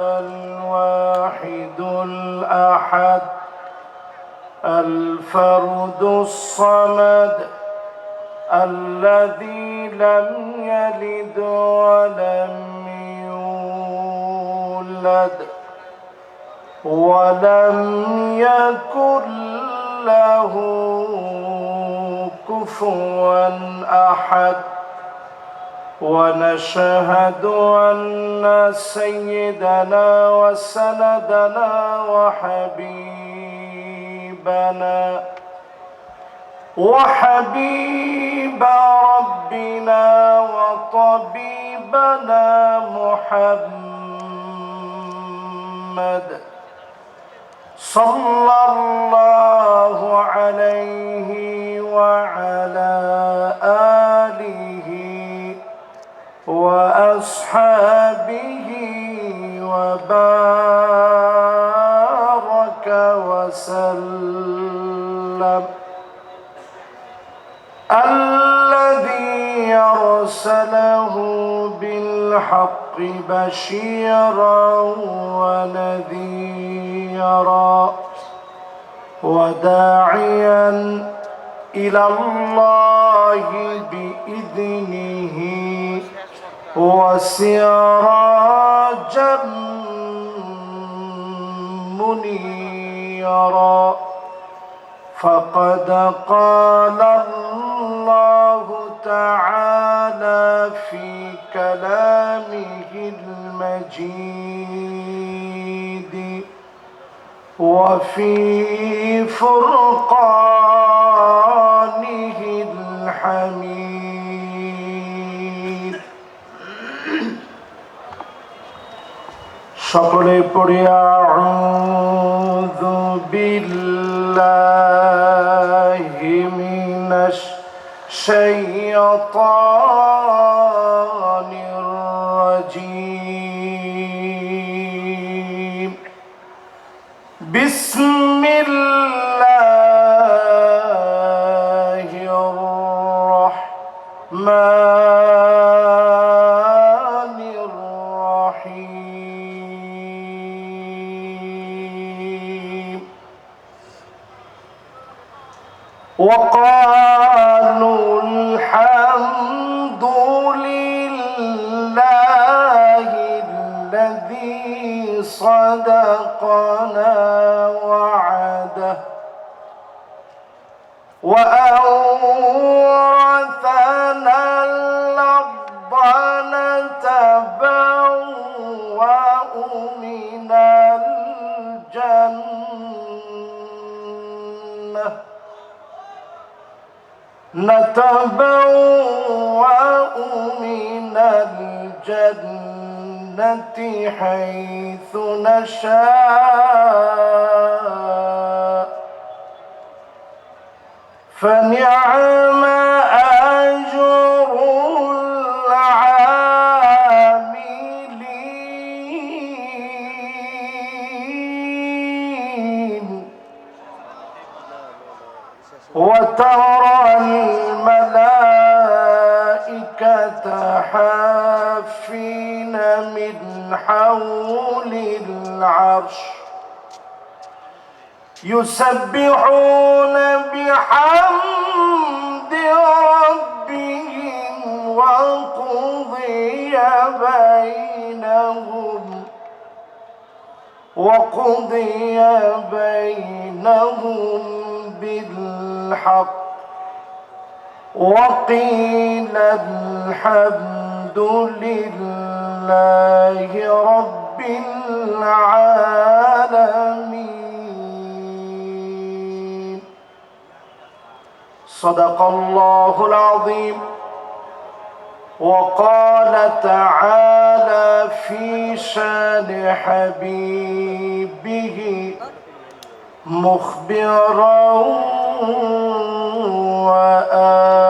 الواحد الأحد الفرد الصمد الذي لم يلد ولم يولد ولم يكن له كفوا أحد. ونشهد أن سيدنا وسندنا وحبيبنا وحبيب ربنا وطبيبنا محمد صلى الله عليه وعلى آله وأصحابه وبارك وسلم. الذي أرسله بالحق بشيرا ونذيرا وداعيا إلى الله بإذنه وسراجا منيرا. فقد قال الله تعالى في كلامه المجيد وفي فرقانه الحميد. সকলে পড়িয়া বিল্লাহি মিনাশ শাইতানির রাজীম। وقالوا الحمد لله الذي صدقنا نتبوأ من الجنة حيث نشاء. فنعم أجر العاملين. وترى من حول العرش يسبحون بحمد ربهم وقضي بينهم وقضي بينهم بالحق وقيل الحمد لله رب العالمين. صدق الله العظيم. وقال تعالى في شان حبيبه مخبرا وآمرا.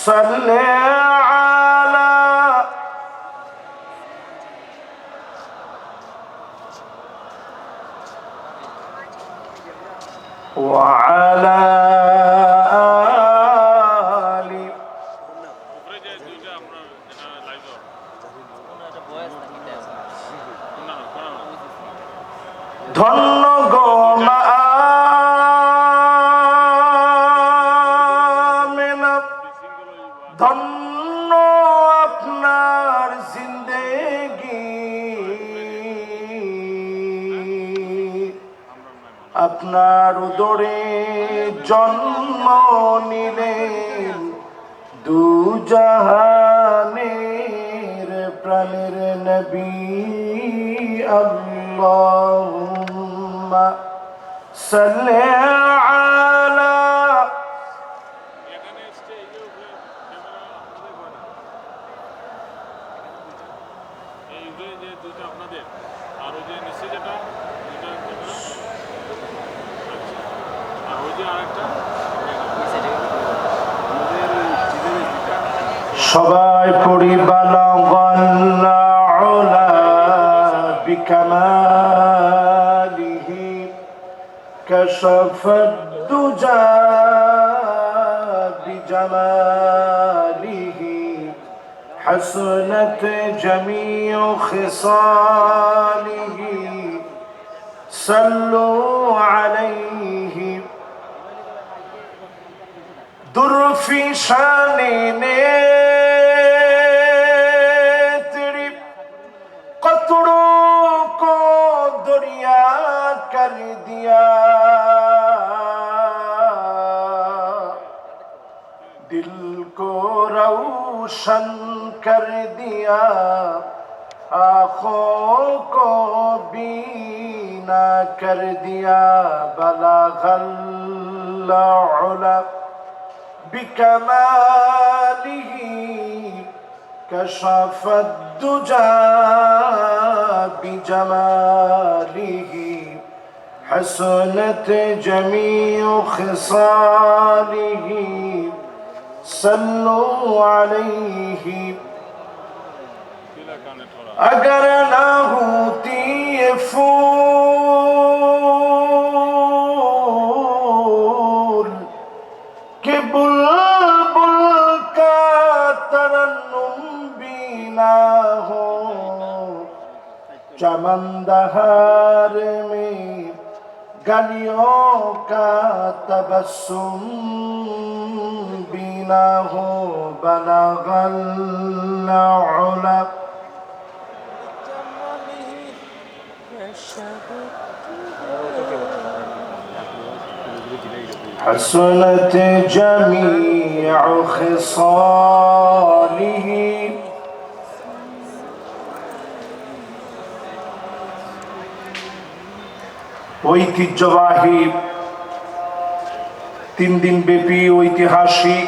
صل على وعلى آل উপরে যে দুইটা আপনার যেটা লাইভ না না কোন ধন্য জন্ম নিলেন দু জাহানের প্রাণের নবী আর ওই যে যেটা দুইটা ক্যামেরা আচ্ছা আর ওই যে আরেকটা সবাই পড়ি বালাগল্লা বিকামালিহি كشف الدجى بجماله حسنت جميع خصاله صلوا عليه في شان تري قطرو کو دریا کر دیا دل کو روشن کر دیا آنکھوں کو بینا کر دیا بلا غل علم بكماله كشف الدجى بجماله حسنت جميع خصاله صلوا عليه. اگر نہ ہوتی یہ فور چمن دہار میں گلیوں کا تبسم بھی نہ ہو بلغ العلا حسنت جميع خصاله ঐতিহ্যবাহী, তিন দিন ব্যাপী ঐতিহাসিক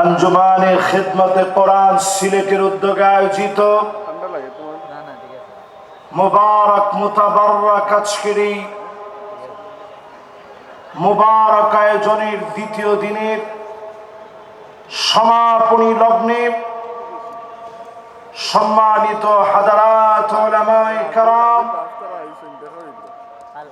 আঞ্জুমানে খেদমতে কোরআন সিলেটের উদ্যোগে আয়োজিত মুবারক মুতাবারক আজকের এই মুবারক আয়োজনের দ্বিতীয় দিনের সমাপনী লগ্নে সম্মানিত হাজারাত কেরাম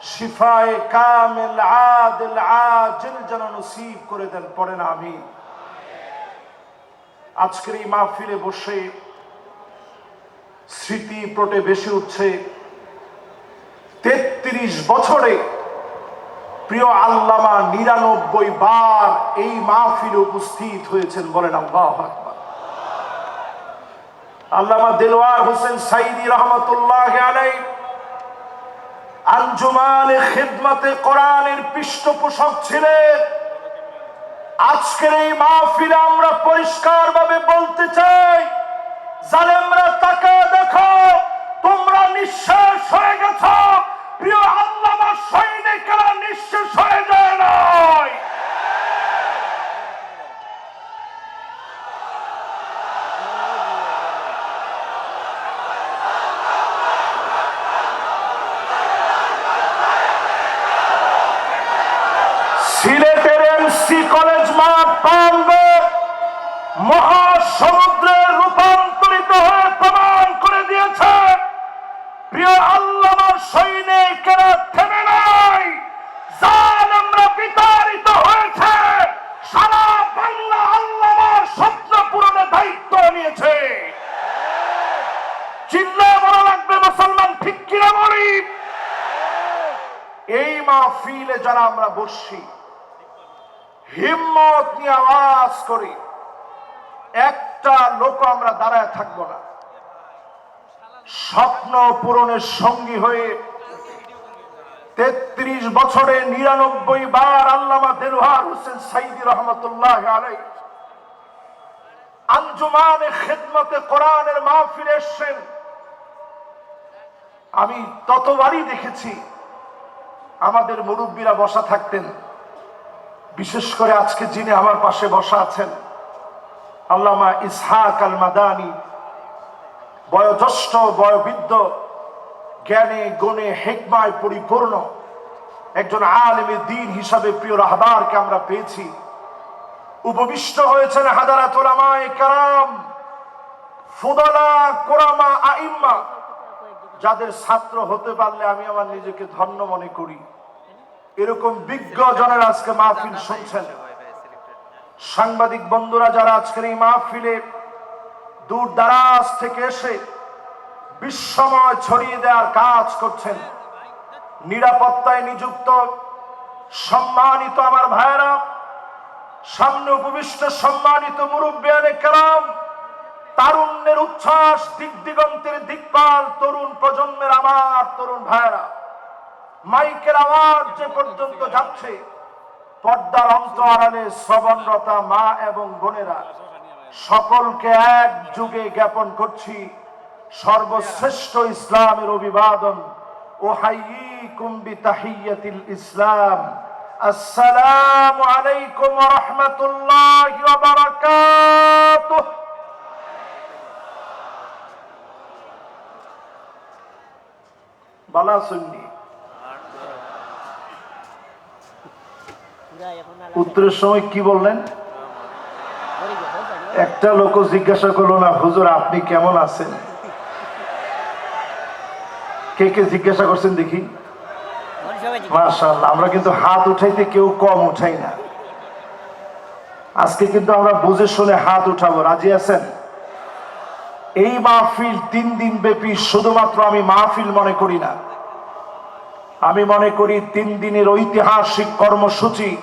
শিফায়ে কামিল আদিল আজিল যেন নসিব করে দেন, পড়েন আমিন আজকের এই মাহফিলে বসে স্মৃতি প্রটে বেশি উঠছে। তেত্রিশ বছরে প্রিয় আল্লামা নিরানব্বই বার এই মাহফিলে উপস্থিত হয়েছেন, বলেন আল্লাহ আকবার। আল্লামা দেলোয়ার হোসেন সাইদি রহমতুল্লাহ আলাই আঞ্জুমানে খেদমাতে কোরআনের পৃষ্ঠপোষক ছিলেন। আজকের এই মাহফিলে আমরা পরিষ্কার ভাবে বলতে চাই, জালেমরা তাকে দেখো, তোমরা নিঃশ্বাস হয়ে গেছ। প্রিয় আল্লাহ সৈনিকেরা নিঃশ্বাস হয়ে যায় নয় প্রাঙ্গণ মহাসমুদ্রে রূপান্তরিত হয়ে প্রমাণ করে দিয়েছে, প্রিয় আল্লাহর সৈনিকেরা থেমে নাই। জালেমরা বিতাড়িত হয়েছে, সারা বাংলা আল্লাহর স্বপ্ন পূরণের দায়িত্ব নিয়েছে। চিল্লা বড় লাগবে মুসলমান, ঠিক কিনা বলি? এই মাহফিলে যারা আমরা বসছি হিম্মত নিয়ে আওয়াজ করি। একটা লোক আমরা দাঁড়ায় থাকব না। স্বপ্ন পূরণের সঙ্গী হয়ে তেত্রিশ বছরে নিরানব্বই বার আল্লামা দেলহার হোসেন সাইদি রহমতুল্লাহ আলাই আঞ্জুমানে খেদমতে কোরআনের মাহফিলে এসছেন। আমি ততবারই দেখেছি আমাদের মুরব্বীরা বসা থাকতেন। বিশেষ করে আজকে যিনি আমার পাশে বসা আছেন, আল্লামা ইসহাক আল মাদানি বয়োজ্যেষ্ঠ, বয়বৃদ্ধ, জ্ঞানে, গুণে, হেকমায় পরিপূর্ণ, একজন আলেমে দিন হিসাবে প্রিয় রাহবারকে আমরা পেয়েছি। উপবিষ্ট হয়েছেন হাজারাত ওলামায়ে কারাম, ফুদালা, কোরামা, আইম্মা, যাদের ছাত্র হতে পারলে আমি আমার নিজেকে ধন্য মনে করি। এরকম বিজ্ঞ জনের আজকে মাহফিল শুনছেন। সাংবাদিক বন্ধুরা যারা আজকের এই মাহফিলে দূর দারাজ থেকে এসে বিশ্বময় ছড়িয়ে দেওয়ার কাজ করছেন, নিরাপত্তায় নিযুক্ত সম্মানিত আমার ভাইরা সামনে উপবিষ্ট সম্মানিত মুরব্বিয়ানে কারাম, তারুণ্যের উচ্ছ্বাস, দিক দিগন্তের দিকপাল তরুণ প্রজন্মের আমার তরুণ ভাইরা মাইকের আওয়াজ যে পর্যন্ত যাচ্ছে, পর্দার অন্ত আড়ালে শ্রবণরতা মা এবং বোনেরা, সকলকে এক যুগে জ্ঞাপন করছি, সর্বশ্রেষ্ঠ ইসলামের অভিবাদন। ও কুম্বি তাহিয়াতিল ইসলাম। আসসালামু আলাইকুম রাহমাতুল্লাহি বালা সুন্নি। উত্তরের সময় কি বললেন? একটা লোক জিজ্ঞাসা করল না হুজুর আপনি কেমন আছেন? কে কে জিজ্ঞাসা করছেন দেখি? মাশাআল্লাহ আমরা কিন্তু হাত উঠাইতে কেউ কম উঠাই না। আজকে কিন্তু আমরা বুঝে শুনে হাত উঠাবো রাজি আছেন? এই মাহফিল তিন দিন ব্যাপী শুধুমাত্র আমি মাহফিল মনে করি না। আমি মনে করি তিন দিনের ঐতিহাসিক কর্মসূচি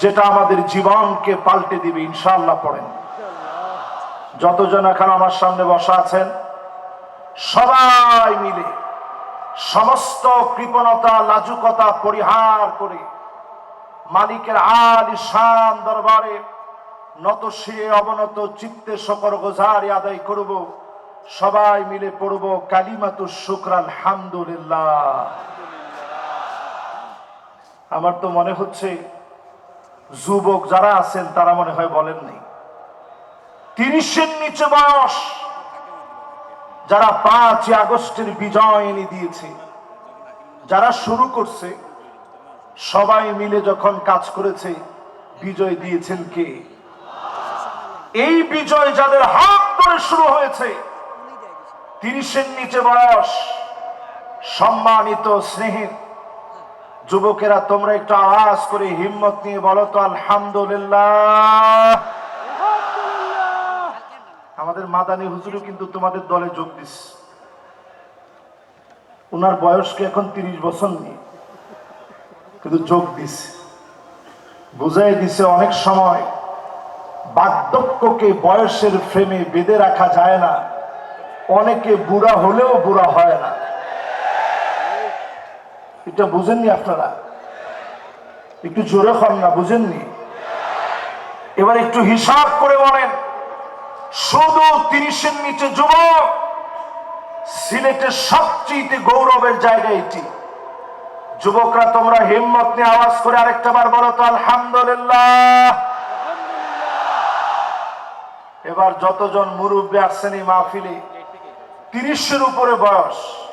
যেটা আমাদের জীবনকে পাল্টে দিবে ইনশাল্লাহ পড়েন। যতজন এখন আমার সামনে বসা আছেন, সবাই মিলে সমস্ত কৃপণতা, লাজুকতা পরিহার করে মালিকের আল শান দরবারে নত শিরে অবনত চিত্তে শকর গোজারি আদায় করব, সবাই মিলে পড়ব কালিমাতু শুক্র, আলহামদুলিল্লাহ। আমার তো মনে হচ্ছে যুবক যারা আছেন, তারা মনে হয় বলেন নাই। তিরিশের নিচে বয়স, যারা পাঁচই আগস্টের বিজয় এনে দিয়েছে, যারা শুরু করছে, সবাই মিলে যখন কাজ করেছে, বিজয় দিয়েছেন কে? এই বিজয় যাদের হাত ধরে শুরু হয়েছে, তিরিশের নিচে বয়স, সম্মানিত স্নেহের যুবকেরা তোমরা একটু আওয়াজ করে হিম্মত নিয়ে বলো তো আলহামদুলিল্লাহ। আমাদের মাদানী হুজুরও কিন্তু তোমাদের দলে যোগ দিস উনার বয়স কি এখন তিরিশ বছর নেই কিন্তু যোগ দিছে। বুঝাই দিছে অনেক সময় বার্ধক্যকে বয়সের ফ্রেমে বেঁধে রাখা যায় না। অনেকে বুড়া হলেও বুড়া হয় না। এটা বুঝেননি আপনারা? একটু জোরে হন না, বুঝেননি? এবার একটু হিসাব করে বলেন। শুধু তিরিশের নিচে যুবক, সিলেটের সবচেয়ে গৌরবের জায়গা এটি। যুবকরা, তোমরা হিম্মত নিয়ে আওয়াজ করে আরেকটা বার বলো তো, আলহামদুলিল্লাহ। এবার যতজন মুরব্বী আসছেন এই মাহফিলে, তিরিশের উপরে বয়স।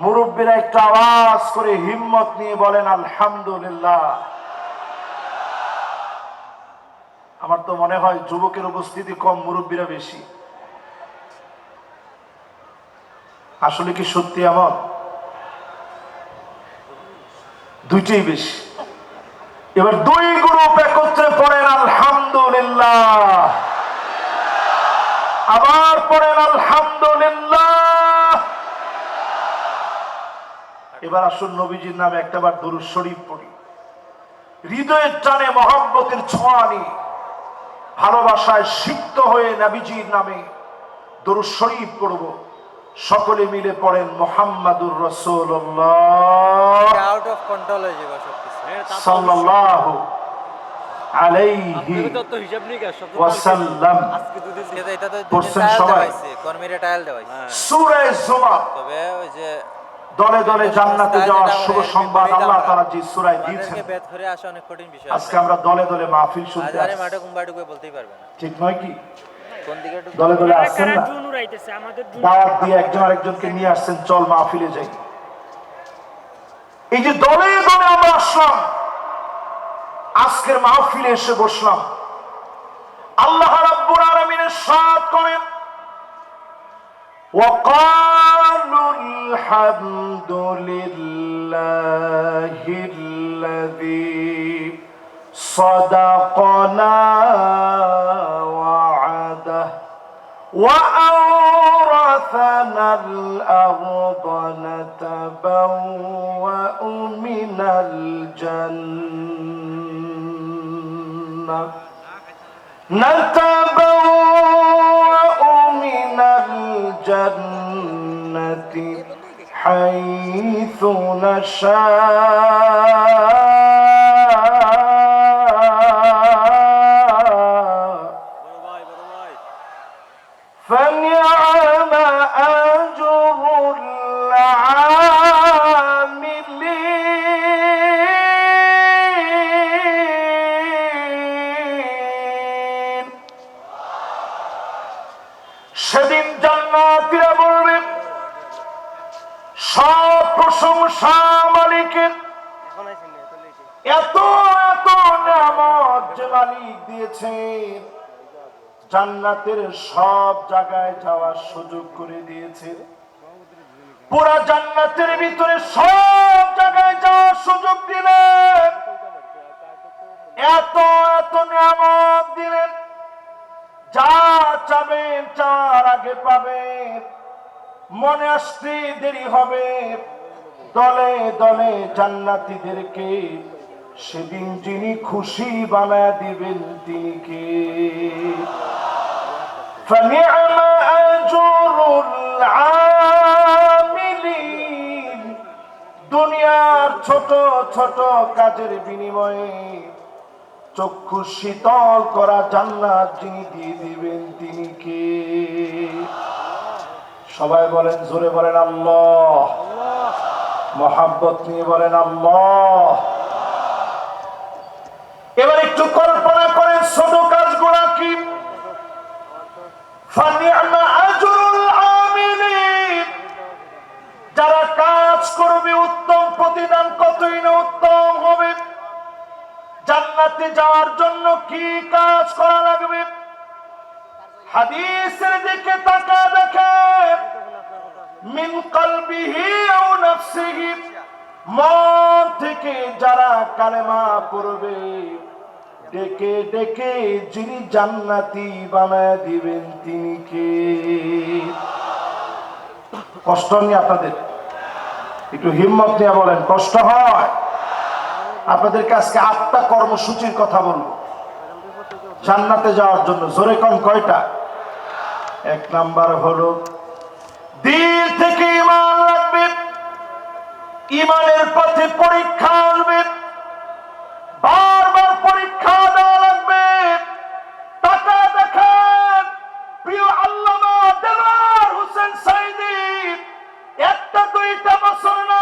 মুরব্বীরা একটু আওয়াজ করে হিম্মত নিয়ে বলেন, আলহামদুলিল্লাহ। আমার তো মনে হয় যুবকের উপস্থিতি কম, মুরব্বীরা বেশি। আসলে কি সত্যি এমন? দুইটাই বেশি। এবার দুই গ্রুপ একত্রে পড়েন, আলহামদুলিল্লাহ। আবার পড়েন, আলহামদুলিল্লাহ। এবার আসুন নবীজির নামে একটাবার দরুদ শরীফ পড়ি। হৃদয়ের টানে মহব্বতের ছোঁয়া নিয়ে ভালোবাসায় সিক্ত হয়ে নাবিজির নামে দরুদ শরীফ পড়ব। সকলে মিলে পড়েন মোহাম্মদুর রসুল্লাহ আউট অফ কন্ট্রোল হয়ে যাবে সাল্লাল্লাহু আলাইহি ওয়াসাল্লাম। আজকে দুদিন এটা তো পড়ছেন সবাই? কর্মীরা টায়াল দেওয়াইছে সূরা জুমার। তবে ওই যে দলে দলে জান্নাতে যাওয়ার শুভ সংবাদ আল্লাহ তাআলা যে সূরায় দিয়েছেন। বেদ করে আসা অনেক কঠিন বিষয় আজকে আমরা দলে দলে মাহফিল শুনতে হাজারে আসছি। মাঠে কুম্বাটুকু বলতেই পারবে না। ঠিক নয় কি? দলে দলে আসছেন না? দাওয়াত দিয়ে একজন আরেকজনকে নিয়ে আসছেন চল মাহফিলে যাই। এই যে দলে দলে আমরা আসলাম আজকের মাহফিলে এসে বসলাম। আল্লাহ রাব্বুল আলামিনের সাথ করেন। وقالوا الحمد لله الذي صدقنا وعده وأورثنا الأرض نتبوأ من الجنة. نتبوأ الجنة حيث نشاء. জান্নাতের সব জায়গায় যাওয়ার সুযোগ করে দিয়েছে। পুরা জান্নাতের ভিতরে সব জায়গায় যাওয়ার সুযোগ দিলেন। এত এত নিয়ামত দিলেন। যা চাবেন, চার আগে পাবেন। মনে আসতে দেরি হবে। দলে দলে জান্নাতীদেরকে সেদিন যিনি খুশি বানায় দিবেন, তিনি কে? فنعم أجر العاملين দুনিয়ার ছোট ছোট কাজের বিনিময়ে চক্ষু শীতল করা জান্নাত যিনি দিয়ে দিবেন তিনি কে সবাই বলেন জোরে বলেন আল্লাহ মহাব্বত নিয়ে বলেন আল্লাহ এবার একটু কল্পনা করেন ছোট কাজগুলা কি ফানিআমা আজরুল আমিলিন যারা কাজ করবে উত্তম, প্রতিদান কতই না উত্তম হবে? জান্নাতে যাওয়ার জন্য কি কাজ করা লাগবে? হাদিসের দিকে তাকা দেখে মিন কলবিহি আও নাফসিহি। মন থেকে যারা কালেমা পড়বে ডেকে ডেকে যিনি জান্নাতি বানায় দিবেন তিনি কে? কষ্ট নিয়ে আপনাদের। একটু হিম্মত নিয়ে বলেন, কষ্ট হয়? আপনাদেরকে আজকে আটটা কর্মসূচির কথা বলব। জান্নাতে যাওয়ার জন্য জোরে কম কয়টা? এক নাম্বার হলো, দিল থেকে ইমান লাগবে ইমানের পথে পরীক্ষার রাসূল